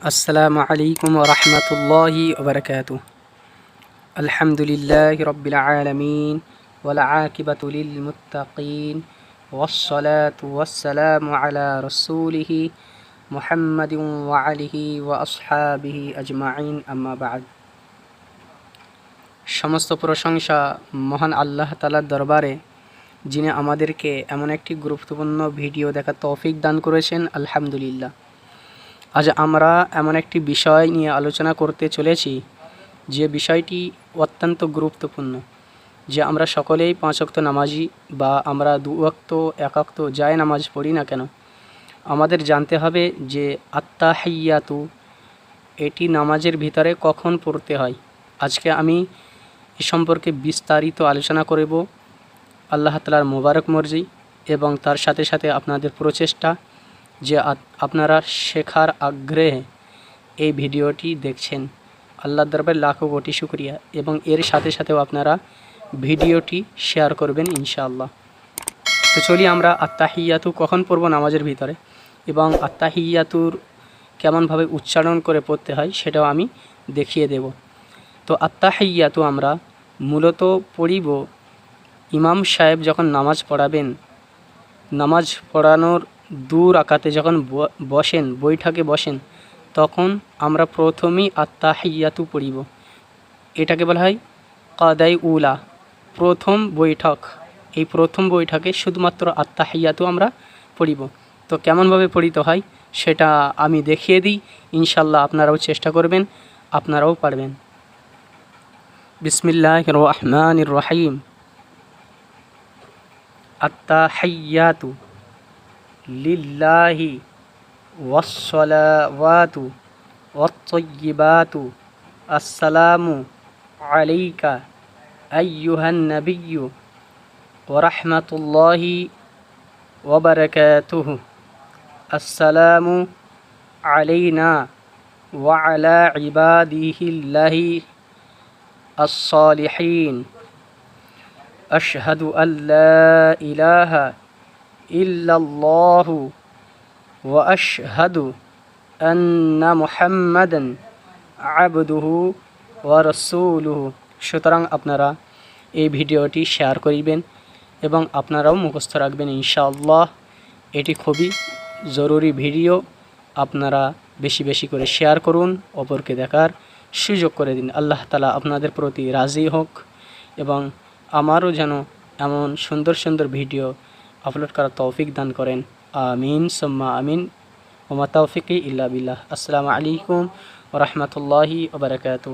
السلام عليكم ورحمة الله وبركاته الحمد لله رب العالمين والعاقبة للمتقين والصلاة والسلام على رسوله محمد وعليه وأصحابه أجمعين أما بعد সমস্ত প্রশংসা মহান আল্লাহ তালার দরবারে যিনি আমাদেরকে এমন একটি গুরুত্বপূর্ণ ভিডিও দেখার তৌফিক দান করেছেন আলহামদুলিল্লাহ আজ আমরা এমন একটি বিষয় নিয়ে আলোচনা করতে চলেছি, যে বিষয়টি অত্যন্ত গুরুত্বপূর্ণ, যে আমরা সকলেই পাঁচ অক্ত নামাজি বা আমরা দু অক্ত এক অক্ত যায় নামাজ পড়ি না কেন? আমাদের জানতে হবে যে আত্মাহাইয়াতু এটি নামাজের ভিতরে কখন পড়তে হয়? আজকে আমি এ সম্পর্কে বিস্তারিত আলোচনা করব। আল্লাহ তালার মোবারক মর্জি এবং তার সাথে সাথে আপনাদের প্রচেষ্টা যে আপনারা শেখার আগ্রহে এই ভিডিওটি দেখছেন। আল্লাহ দরবার লাখো কোটি শুক্রিয়া এবং এর সাথে সাথেও আপনারা ভিডিওটি শেয়ার করবেন ইনশাআল্লাহ। তো চলি আমরা আত্মাহিয়াতু কখন পড়ব নামাজের ভিতরে? এবং আত্মাহিয়াতুর কেমনভাবে উচ্চারণ করে পড়তে হয় সেটাও আমি দেখিয়ে দেব। তো আত্মাহিয়াতু আমরা মূলত পড়িব ইমাম সাহেব যখন নামাজ পড়াবেন, নামাজ পড়ানোর দূর আকাতে যখন বসেন, বৈঠকে বসেন, তখন আমরা প্রথমেই আত্মাহিয়াতু পড়িব। এটাকে বলা হয় কাদাই উলা, প্রথম বৈঠক। এই প্রথম বৈঠকে শুধুমাত্র আত্মা আত্মাহিয়াতু আমরা পড়িব। তো কেমনভাবে পড়িতে হয়, সেটা আমি দেখিয়ে দিই। ইনশাল্লাহ আপনারাও চেষ্টা করবেন, আপনারাও পারবেন। বিসমিল্লাহ রহমান রহিম। আত্মাহিয়াতু لله والصلاوات والطيبات. السلام عليك أيها النبي ورحمة الله وبركاته. السلام علينا وعلى عباده الله الصالحين. أشهد أن لا إله إلا ইল্লাল্লাহু ওয়া আশহাদু আন্না মুহাম্মাদান আবদুহু ও রাসূলুহু। সুতরাং আপনারা এই ভিডিওটি শেয়ার করিবেন এবং আপনারাও মুখস্থ রাখবেন ইনশাআল্লাহ। এটি খুবই জরুরি ভিডিও। আপনারা বেশি বেশি করে শেয়ার করুন, অপরকে দেখার সুযোগ করে দিন। আল্লাহ তালা আপনাদের প্রতি রাজি হোক এবং আমারও যেন এমন সুন্দর সুন্দর ভিডিও আপলোড করার তৌফিক দান করেন। আমিন, সম্মা আমিন, ওমা তৌফিক ইল্লা বিল্লাহ। আসসালামু আলাইকুম ওরহমতুল্লাহি ওবরাকাতু